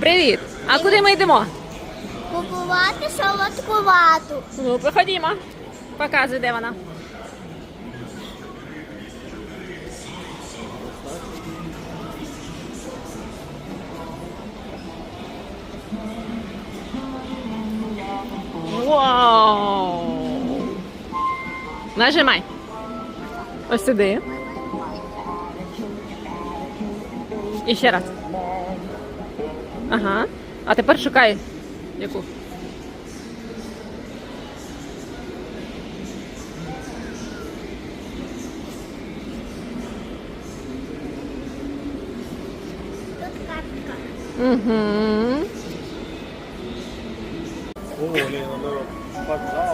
Привіт! А куди ми йдемо? Купувати солодку вату. Ну, проходімо. Показуй, де вона. Вау! Нажимай. Ось сюди. І ще раз. Ага. А тепер шукай яку. Тут картка. Угу. О, блин, надо вокзал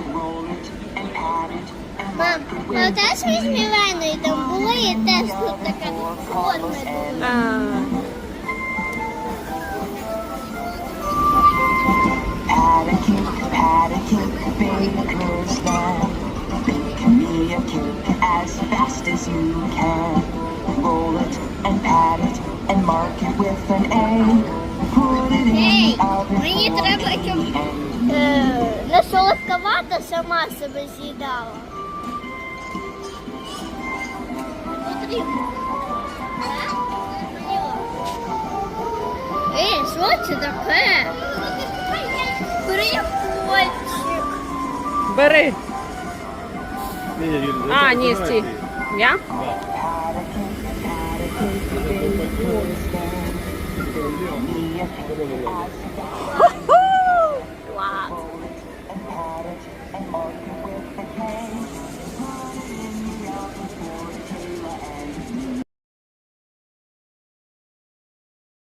fast as you can. Roll it and pat it and Мам, mark it ну with теж візьмі вену, і там було, і теж тут така форма була. Pat a cake, pat a cake, baker's man. Bake me a cake as fast as you can. Roll it and pat it and mark it with an A. Put it in Ей, the oven мені for треба, the щоб end. е, Вата сама себе з'їдала. Ей, що це таке? Прикольчик. Бери. Не, не, Юль, А, ні, стій. Я? Да.